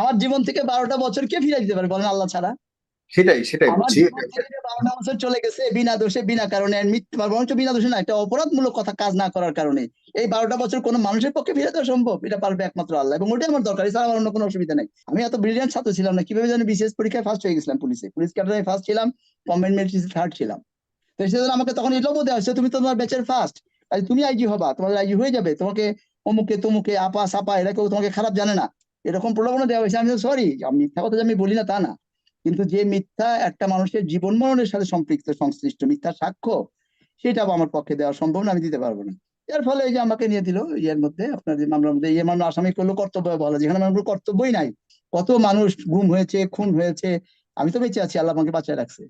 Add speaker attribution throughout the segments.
Speaker 1: আমার জীবন থেকে বারোটা বছর কে ফিরে দিতে পারে বলেন আল্লাহ ছাড়া?
Speaker 2: সেটাই সেটাই বুঝছি
Speaker 1: বারোটা বছর চলে গেছে বিনা দোষে বিনা কারণে মিথ্যে বরঞ্চ বিনা দোষে না একটা অপরাধমূলক কথা কাজ না করার কারণে। এই বারোটা বছর কোনো মানুষের পক্ষে ফিরে দেওয়া সম্ভব? এটা পারবে একমাত্র আল্লাহ এবং ওটাই আমার দরকার। এছাড়া আমার অন্য কোনো অসুবিধা নেই। আমি এত ব্রিলিয়ান্ট ছাত্র ছিলাম না কীভাবে জানি বিসিএস পরীক্ষায় ফার্স্ট হয়ে গেছিলাম পুলিশে। পুলিশ ক্যাডারে ফার্স্ট ছিলাম কম্বাইন্ড মেরিট থার্ড ছিলাম। তো সেজন্য আমাকে তখন লোভ দেওয়া হচ্ছে তুমি তোমার ব্যাচের ফার্স্ট তুমি আইজি হবা তোমার আইজি হয়ে যাবে। তোমাকে অমুকে তমুকে আপা সাপা এরা কেউ তোমাকে খারাপ জানে না। এরকম প্রলোভনা দেওয়া হয়েছে। আমি সরি মিথ্যা কথা আমি বলি না তা না। কিন্তু যে মিথ্যা একটা মানুষের জীবন মরণের সাথে সম্পৃক্ত, সংশ্লিষ্ট মিথ্যা সাক্ষ্য সেটা আমার পক্ষে দেওয়া সম্ভব না, আমি দিতে পারব না। এর ফলে এই যে আমাকে নিয়ে দিল ইয়ের মধ্যে আপনার যে মামলার মধ্যে ইয়ে মামলা আসামি করল, কর্তব্য বলা, যেখানে আমার কর্তব্যই নাই। কত মানুষ গুম হয়েছে, খুন হয়েছে, আমি তো বেঁচে আছি, আল্লাহ আমাকে বাঁচায় রাখছে।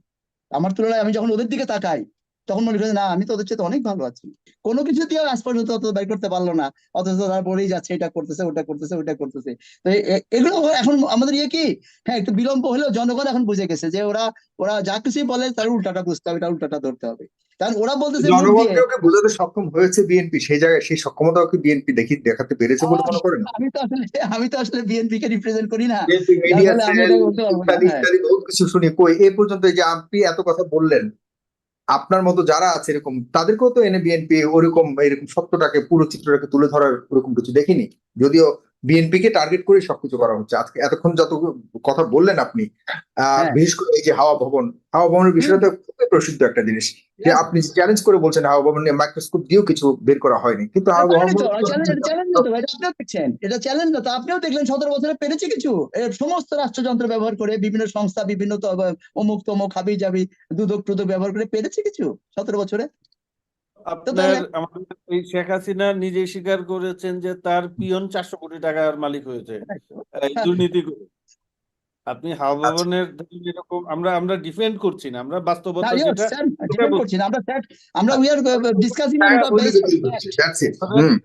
Speaker 1: আমার তুলনায় আমি যখন ওদের দিকে তাকাই তখন মনে করি না আমি তো ওদের চেয়ে অনেক ভালো আছি। কোনো কিছু দিয়ে আজ পর্যন্ত অত বের করতে পারল না। অথচ তারা বলেই যাচ্ছে এটা করতেছে ওটা করতেছে ওটা করতেছে। তো এ- এ- এগুলো এখন আমাদের ইয়ে কি? হ্যাঁ একটু বিলম্ব হলেও জনগণ এখন বুঝে গেছে যে ওরা ওরা যা কিছুই বলে তার উল্টাটা বুঝতে হবে তার উল্টাটা ধরতে হবে। কারণ ওরা বলতেছে
Speaker 2: জনগণকে বোঝাতে সক্ষম হয়েছে বিএনপি? সেই জায়গায় সেই সক্ষমতাও কি বিএনপি দেখি দেখাতে পেরেছে বলে মনে করেন?
Speaker 1: আমি তো আসলে আমি তো আসলে বিএনপি কে রিপ্রেজেন্ট করি না
Speaker 2: ইত্যাদি। ইত্যাদি বহুত কিছু শুনি। কই এই পর্যন্ত যে আপনি এত কথা বললেন আপনার মতো যারা আছে এরকম, তাদেরকেও তো এনে বিএনপি ওরকম এরকম সত্যটাকে, পুরো চিত্রটাকে তুলে ধরার ওরকম কিছু দেখিনি। যদিও বিএনপি কে টার্গেট করে সবকিছু করা হচ্ছে। আজকে এতক্ষণ যত কথা বললেন আপনি
Speaker 1: হ্যাঁ।
Speaker 2: বিশেষ করে এই যে হাওয়া ভবন হাওয়া ভবনের বিষয়টা খুবই প্রসিদ্ধ একটা জিনিস। যে আপনি চ্যালেঞ্জ করে বলছেন হাওয়া ভবন নিয়ে মাইক্রোস্কোপ দিয়েও কিছু বের করা হয়নি। কিন্তু হাওয়া ভবন
Speaker 1: চ্যালেঞ্জ চ্যালেঞ্জ তো এটা চ্যালেঞ্জ না তো আপনিও দেখলেন সতেরো বছরে পেরেছে কিছু? সমস্ত রাষ্ট্রযন্ত্র ব্যবহার করে বিভিন্ন সংস্থা বিভিন্ন অমুক তমুক হাবি জাবি দুদক টুদক ব্যবহার করে পেরেছে কিছু সতেরো বছরে?
Speaker 3: আপনার আমাদের এই শেখ হাসিনা নিজেই স্বীকার করেছেন যে তার পিয়ন চারশো কোটি টাকার মালিক হয়েছে। দুর্নীতি করে। আপনি হাওয়া ভবনের ধরুন এরকম আমরা আমরা ডিফেন্ড করছি না আমরা বাস্তবতা যেটা
Speaker 1: করছি না, আমরা আমরা we are ডিসকাসিং।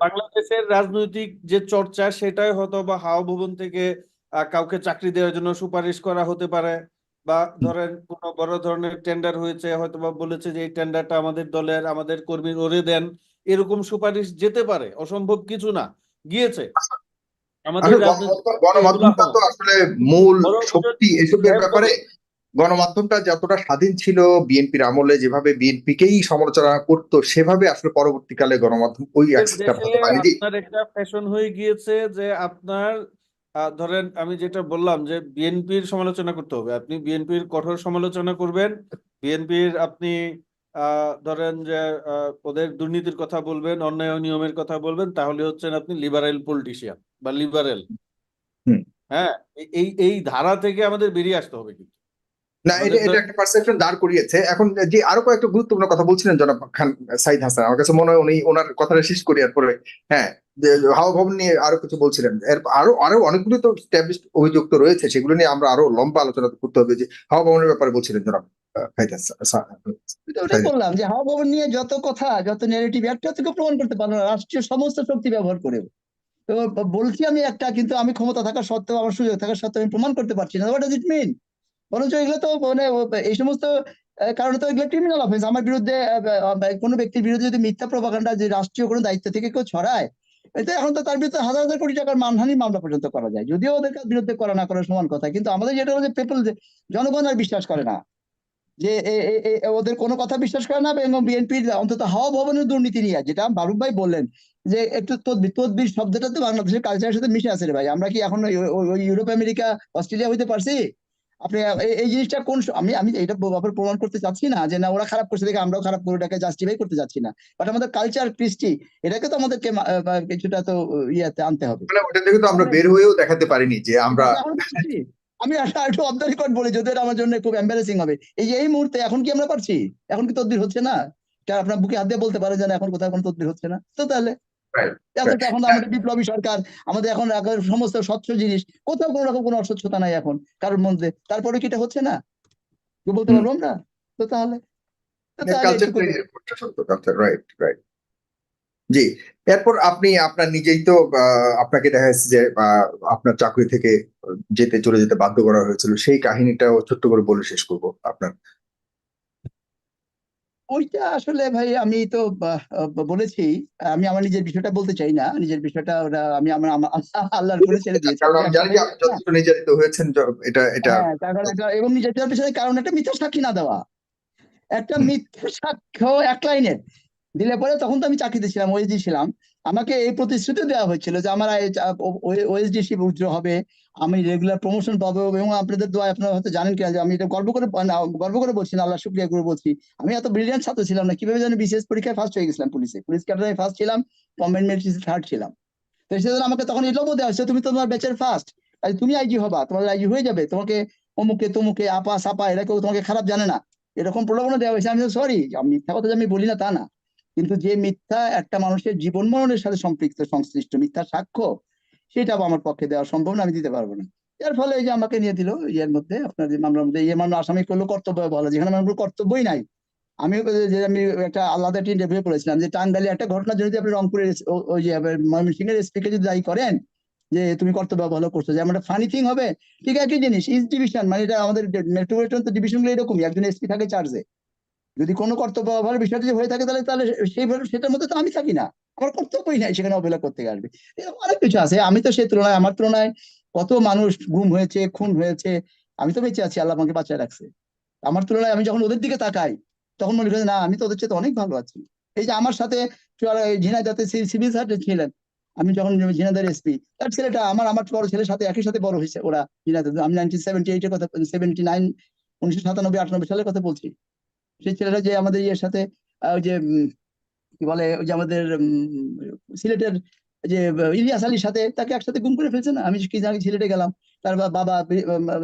Speaker 3: বাংলাদেশের রাজনৈতিক যে চর্চা সেটাই হয়তো বা হাওয়া ভবন থেকে আহ, কাউকে চাকরি দেওয়ার জন্য সুপারিশ করা হতে পারে। বা ধরেন কোনো বড় ধরনের টেন্ডার হয়েছে হয়তো বা বলেছে যে এই টেন্ডারটা আমাদের দলের আমাদের কর্মীর ওরে দেন এরকম সুপারিশ যেতে পারে অসম্ভব কিছু না গিয়েছে। আমাদের
Speaker 2: গণমাধ্যমটা তো আসলে মূল শক্তি এসবের
Speaker 3: হ্যাঁ,
Speaker 2: ব্যাপারে গণমাধ্যমটা যতটা স্বাধীন ছিল বিএনপির আমলে যেভাবে বিএনপিকেই সমালোচনা করতো সেভাবে আসলে পরবর্তীকালে গণমাধ্যম ওই অ্যাক্সেসটা
Speaker 3: দেশে
Speaker 2: পারেনি
Speaker 3: আপনার একটা ফ্যাশন হয়ে গিয়েছে যে আপনার ধরেন আমি যেটা বললাম যে বিএনপির সমালোচনা করতে হবে। আপনি বিএনপির কঠোর সমালোচনা করবেন। বিএনপির আপনি আহ, ধরেন যে আহ, ওদের দুর্নীতির কথা বলবেন অন্যায় নিয়মের কথা বলবেন তাহলে হচ্ছেন আপনি লিবারেল পলিটিশিয়ান বা লিবারেল হ্যাঁ এই- এই এই ধারা থেকে আমাদের বেরিয়ে আসতে হবে কিন্তু।
Speaker 2: না এটা এটা একটা পারসেপশন দাঁড় করিয়েছে। এখন যে আরও কয়েকটা গুরুত্বপূর্ণ কথা বলছিলেন জনাব খান সাইদ হাসান আমার কাছে মনে হয় উনি ওনার কথাটা শেষ করি এরপরে হ্যাঁ যে হাওয়া ভবন নিয়ে আরও কিছু বলছিলেন। এর আরও আরও অনেকগুলো তো স্ট্যাবলিশড অভিযোগ তো রয়েছে সেগুলো নিয়ে আমরা আরও লম্বা আলোচনা করতে হবে যে হাওয়া ভবনের ব্যাপারে বলছিলেন জনাব
Speaker 1: ওটাই বললাম যে হাওয়া ভবন নিয়ে যত কথা যত নেগেটিভ একটা থেকে প্রমাণ করতে পারল না রাষ্ট্রীয় সমস্ত শক্তি ব্যবহার করে তো বলছি আমি একটা কিন্তু আমি ক্ষমতা থাকা সত্ত্বেও আমার সুযোগ থাকা সত্ত্বেও আমি প্রমাণ করতে পারছি না। হোয়াট ডাজ ইট মিন বরঞ্চ এগুলো তো মানে এই সমস্ত কারণে তো এগুলো ক্রিমিনাল অফেন্স আমার বিরুদ্ধে কোনো ব্যক্তির বিরুদ্ধে যদি মিথ্যা প্রভাকাণ্ডা যে রাষ্ট্রীয় কোনো দায়িত্ব থেকে কেউ ছড়ায়, এতে এখন তো তার বিরুদ্ধে হাজার হাজার কোটি টাকার মানহানি মামলা পর্যন্ত করা যায়। যদিও ওদের বিরুদ্ধে করা না করার সমান কথা, কিন্তু আমাদের যেটা হলো যে পিপল জনগণ আর বিশ্বাস করে না। যে ওদের কোনো কথা বিশ্বাস করে না, এবং বিএনপির অন্তত হাওয়া ভবনের দুর্নীতি নিয়ে, যেটা বারুক ভাই বললেন, যে একটু তদবির তদবির শব্দটা তো বাংলাদেশের কালচারের সাথে মিশে আছে রে ভাই। আমরা কি এখন ইউরোপ আমেরিকা অস্ট্রেলিয়া হইতে পারছি? আপনি এই- জিনিসটা কোন আমি আমি এটা ব্যাপারে প্রমাণ করতে চাচ্ছি না যে না ওরা খারাপ করছে দেখে আমরাও খারাপ করে ওটাকে জাস্টিফাই করতে চাচ্ছি না। বাট আমাদের কালচার কৃষ্টি এটাকে তো আমাদেরকে কিছুটা তো ইয়াতে আনতে হবে।
Speaker 2: মানে ওটা থেকে তো আমরা বের হয়েও দেখাতে পারিনি যে আমরা।
Speaker 1: আমি একটা একটু অফ দ্য রেকর্ড বলি যদি এটা আমার জন্য খুব এম্বারেসিং হবে। এই যে এই মুহূর্তে এখন কি আমরা পারছি? এখন কি তদবির হচ্ছে না? আপনার বুকে হাত দিয়ে বলতে পারে যে এখন কোথাও কোনো তদবির হচ্ছে না? তো তাহলে এখন তো এখন আমাদের বিপ্লবী সরকার আমাদের এখন সমস্ত স্বচ্ছ জিনিস কোথাও কোনো রকম কোনো অস্বচ্ছতা নাই এখন কারোর মধ্যে। তারপরে কি এটা হচ্ছে না? কেউ বলতে পারব আমরা? তো তাহলে এটুকু-
Speaker 2: রাইট রাইট জি এরপর আপনি আপনার নিজেই তো আপনাকে দেখা যাচ্ছে যে আপনার চাকরি থেকে যেতে চলে যেতে বাধ্য করা হয়েছিল সেই কাহিনীটাও ছোট্ট করে বলে শেষ করব আপনার।
Speaker 1: ওইটা আসলে ভাই আমি তো বলেছি। আমি আমার নিজের বিষয়টা বলতে চাই না। নিজের বিষয়টা ওরা আমি আমার আমার আল্লাহ- আল্লাহর উপরে ছেড়ে দিয়েছি।
Speaker 2: নির্যাতিত হয়েছেন এটা এটা।
Speaker 1: হ্যাঁ, এবং নিজের পিছনে কারণ একটা মিথ্যা সাক্ষী না দেওয়া। একটা। মিথ্যা সাক্ষ্য এক লাইনের দিলে পরে তখন তো আমি চাকরিতে ছিলাম ওই ছিলাম। আমাকে এই প্রতিশ্রুতি দেওয়া হয়েছিল যে আমার ওএসডি শিপ উজ্জ্ব হবে, আমি রেগুলার প্রমোশন পাবো এবং আপনাদের দোয়া আপনারা হয়তো জানেন কিনা যে আমি এটা গর্ব করে গর্ব করে বলছি না আল্লাহ শুক্রিয়া করে বলছি। আমি এত ব্রিলিয়ান্ট ছাত্র ছিলাম না, কীভাবে জানি বিশেষ পরীক্ষায় ফার্স্ট হয়ে গেছিলাম পুলিশে পুলিশ ক্যাডারে ফার্স্ট ছিলাম কম্বাইন্ড মেডিসিন থার্ড ছিলাম। তো সেজন্য আমাকে তখন এটাও দেওয়া হচ্ছে তুমি তোমার ব্যাচের ফার্স্ট তুমি আইজি হবা, তোমার আইজি হয়ে যাবে, তোমাকে অমুকে, তমুকে, আপা, সাপা, এরা কেউ তোমাকে খারাপ জানে না। এরকম প্রলোভনা দেওয়া হয়েছে, আমি সরি মিথ্যা কথা আমি বলি না, তা না। কিন্তু যে মিথ্যা একটা মানুষের জীবন মরণের সাথে সম্পৃক্ত, সংশ্লিষ্ট মিথ্যা সাক্ষ্য সেটা আমার পক্ষে দেওয়া সম্ভব না, আমি দিতে পারব না। এর ফলে এই যে আমাকে নিয়ে দিল ইয়ের মধ্যে আপনার যে মামলার মধ্যে ইয়ে মামলা আসামি করল, কর্তব্য বলা, যেখানে আমার কর্তব্যই নাই। আমি যে আমি একটা আলাদা একটি ইন্টারভিউ করেছিলাম যে টাঙ্গাইলে একটা ঘটনা যদি আপনি রংপুরের ওই যে ময়মনসিংহের এসপি কে যদি দায়ী করেন, যে তুমি কর্তব্য ভালো করছ, যে একটা ফানি থিং হবে, ঠিক একই জিনিস ইস ডিভিশন মানে এটা আমাদের মেট্রোপলিটন তো ডিভিশনগুলো এরকমই, একজন এসপি থাকে চার্জে যদি কোনো কর্তব্য ভালো বিষয়টা যদি হয়ে থাকে, তাহলে তাহলে সেই সেটার মধ্যে তো আমি থাকি না। আমার কর্তব্যই নাই সেখানে অবহেলা করতে আসবে। এরকম অনেক কিছু আছে, আমি তো সেই তুলনায়, আমার তুলনায় কত মানুষ গুম হয়েছে, খুন হয়েছে, আমি তো বেঁচে আছি, আল্লাহ আমাকে বাঁচায় রাখছে। আমার তুলনায় আমি যখন ওদের দিকে তাকাই, তখন মনে করি না, আমি তো ওদের চেয়ে অনেক ভালো আছি। এই যে আমার সাথে ঝিনাইদাতে সিভিল সার্জন ছিলেন, আমি যখন ঝিনাইদার এসপি, তার ছেলেটা আমার আমার বড় ছেলের সাথে, একই সাথে বড় হয়েছে ওরা ঝিনাইদার আমি নাইনটিন সেভেন্টি এইটের কথা সেভেন্টি নাইন উনিশশো সাতানব্বই, আটানব্বই সালের কথা বলছি। সেই ছেলেটা যে আমাদের ইয়ের সাথে ওই যে কি বলে ওই যে আমাদের উম, সিলেটের যে ইলিয়াস আলীর সাথে তাকে একসাথে গুম করে ফেলছে না? আমি কি জানি সিলেটে গেলাম। তার বাবা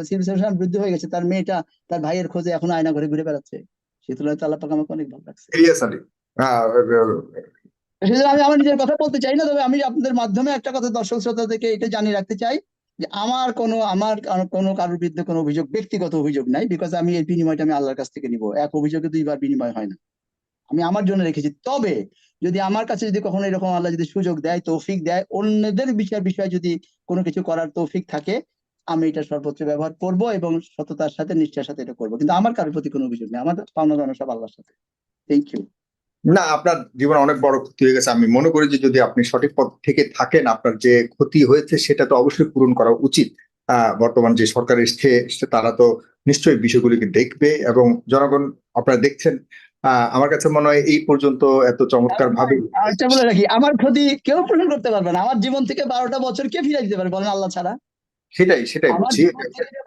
Speaker 1: সিভিল বৃদ্ধ হয়ে গেছে। তার মেয়েটা তার ভাইয়ের খোঁজে এখন আয়না ঘরে ঘুরে বেড়াচ্ছে। সে তুলনায় আল্লাহ পাক আমাকে অনেক ভালো লাগছে
Speaker 2: ইলিয়াস আলী।
Speaker 1: সেজন্য আমি আমার নিজের কথা বলতে চাই না তবে আমি আপনাদের মাধ্যমে একটা কথা দর্শক শ্রোতা থেকে এটা জানিয়ে রাখতে চাই। যে আমার কোনো আমার কোনো কারোর বিরুদ্ধে কোনো অভিযোগ, ব্যক্তিগত অভিযোগ নাই বিকজ আমি এই বিনিময়টা আমি আল্লাহর কাছ থেকে নিব। এক অভিযোগে দুইবার বিনিময় হয় না। আমি আমার জন্য রেখেছি। তবে যদি আমার কাছে যদি কখনো এরকম আল্লাহ যদি সুযোগ দেয়, তৌফিক দেয়, অন্যদের বিষয়, বিষয়ে যদি কোনো কিছু করার তৌফিক থাকে, আমি এটা সর্বোচ্চ ব্যবহার করব এবং সততার সাথে, নিষ্ঠার সাথে এটা করব। কিন্তু আমার কারোর প্রতি কোনো অভিযোগ নেই। আমার পাওনা দাওনা সব আল্লাহর সাথে। থ্যাংক ইউ
Speaker 2: না, আপনার জীবনে অনেক বড় ক্ষতি হয়ে গেছে। আমি মনে করি যে যদি আপনি সঠিক পথ থেকে থাকেন, আপনার যে ক্ষতি হয়েছে সেটা তো অবশ্যই পূরণ করা উচিত। বর্তমান যে সরকার এসছে তারা তো নিশ্চয়ই বিষয়গুলিকে দেখবে এবং জনগণ আপনারা দেখছেন। আমার কাছে মনে হয় এই পর্যন্ত এত চমৎকার ভাবে
Speaker 1: আরেকটা বলে রাখি। আমার ক্ষতি কেউ পূরণ করতে পারবে না। আমার জীবন থেকে বারোটা বছর কে ফিরে দিতে পারে বলেন আল্লাহ ছাড়া?
Speaker 2: সেটাই সেটাই
Speaker 1: যে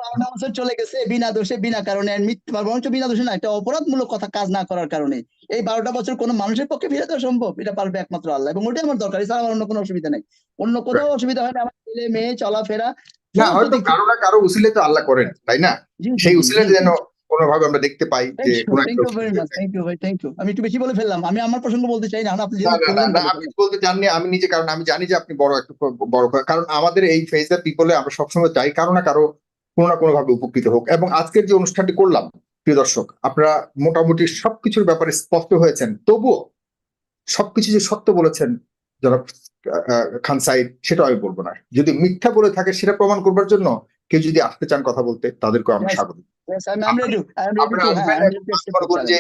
Speaker 1: বারোটা চলে গেছে বিনা দোষে বিনা কারণে মৃত্যু বরঞ্চ বিনা দোষে না একটা অপরাধমূলক কথা কাজ না করার কারণে। এই বারোটা বছর কোনো মানুষের পক্ষে ফিরে দেওয়া সম্ভব এটা পারবে একমাত্র আল্লাহ এবং ওটাই আমার দরকার এছাড়া আমার অন্য কোনো অসুবিধা নেই। অন্য কোথাও অসুবিধা হয় না আমার ছেলে মেয়ে চলাফেরা
Speaker 2: না হয়তো কারও না কারও উসিলে তো আল্লাহ করেন তাই না? সেই উসিলে যেন কোনোভাবে আমরা দেখতে পাই যে
Speaker 1: আমি একটু বেশি বলে ফেললাম আমি আমার প্রসঙ্গ বলতে চাই না আপনি
Speaker 2: আপনি বলতে চাননি আমি নিজে কারণ আমি জানি যে আপনি বড় একটা বড় কারণ আমাদের এই ফেজ দ্য পিপলে আমরা সবসময় চাই কারও না কারও কোনো না কোনো ভাবে উপকৃত হোক। এবং আজকের যে অনুষ্ঠানটি করলাম প্রিয় দর্শক আপনারা মোটামুটি সবকিছুর ব্যাপারে স্পষ্ট হয়েছেন। তবুও সবকিছু যে সত্য বলেছেন আহ, খান সাইদ সেটা আমি বলব না। যদি মিথ্যা বলে থাকে সেটা প্রমাণ করবার জন্য কেউ যদি আসতে চান কথা বলতে তাদেরকে আমরা স্বাগত। যে.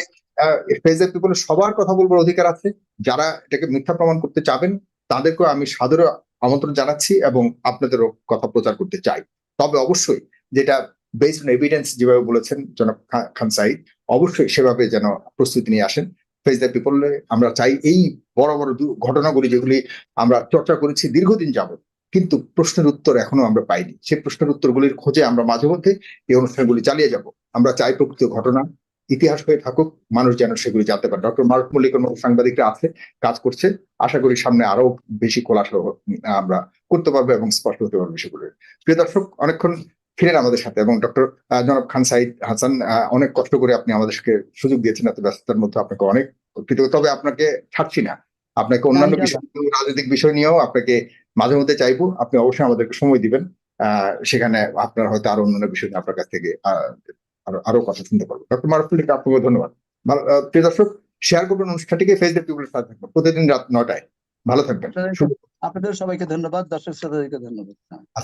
Speaker 2: ফেজ সবার কথা বলবার অধিকার আছে। যারা এটাকে মিথ্যা প্রমাণ করতে চাবেন তাদেরকেও আমি সাদরে আমন্ত্রণ জানাচ্ছি এবং আপনাদেরও কথা প্রচার করতে চাই। তবে অবশ্যই যেটা বেসড অন এভিডেন্স যেভাবে বলেছেন জনাব খান সাইদ অবশ্যই সেভাবে যেন প্রস্তুতি নিয়ে আসেন। ফেস দ্য পিপল আমরা চাই এই বড় বড় ঘটনাগুলি যেগুলি আমরা চর্চা করেছি দীর্ঘদিন যাবত কিন্তু প্রশ্নের উত্তর এখনও আমরা পাইনি। সেই প্রশ্নের উত্তরগুলির খোঁজে আমরা মাঝে মধ্যে এই অনুষ্ঠানগুলি চালিয়ে যাব। আমরা চাই প্রকৃত ঘটনা ইতিহাস হয়ে থাকুক মানুষ যেন সেগুলি জানতে পারে। ডক্টর মারুফ মল্লিকের মতো সাংবাদিকরা আছে কাজ করছে। আশা করি সামনে আরও বেশি খোলাসা আমরা করতে পারব এবং স্পষ্ট হতে পারব বিষয়গুলো প্রিয় দর্শক অনেকক্ষণ ফিরেন আমাদের সাথে এবং ডক্টর জনাব খান সাইদ হাসান অনেক কষ্ট করে আপনি আমাদেরকে সুযোগ দিয়েছেন এত ব্যস্ততার মধ্যে আপনাকে অনেক কৃতজ্ঞ তবে আপনাকে ছাড়ছি না। আপনাকে অন্যান্য বিষয় রাজনৈতিক বিষয় নিয়েও আপনাকে মাঝে মধ্যে চাইব আপনি অবশ্যই আমাদেরকে সময় দিবেন। সেখানে আপনার হয়তো আরও অন্যান্য বিষয় আপনার কাছ থেকে আরও আরও কথা শুনতে পারব। ডক্টর মারুফুল্লিকে আপনাকে ধন্যবাদ। প্রিয় দর্শক শেয়ার করবেন অনুষ্ঠানটিকে ফেসবুক পিপুলের সাথে থাকবেন। প্রতিদিন রাত নটায়। ভালো থাকবেন।
Speaker 1: আপনাদের- সবাইকে ধন্যবাদ। দর্শক শ্রোতাদেরকে ধন্যবাদ।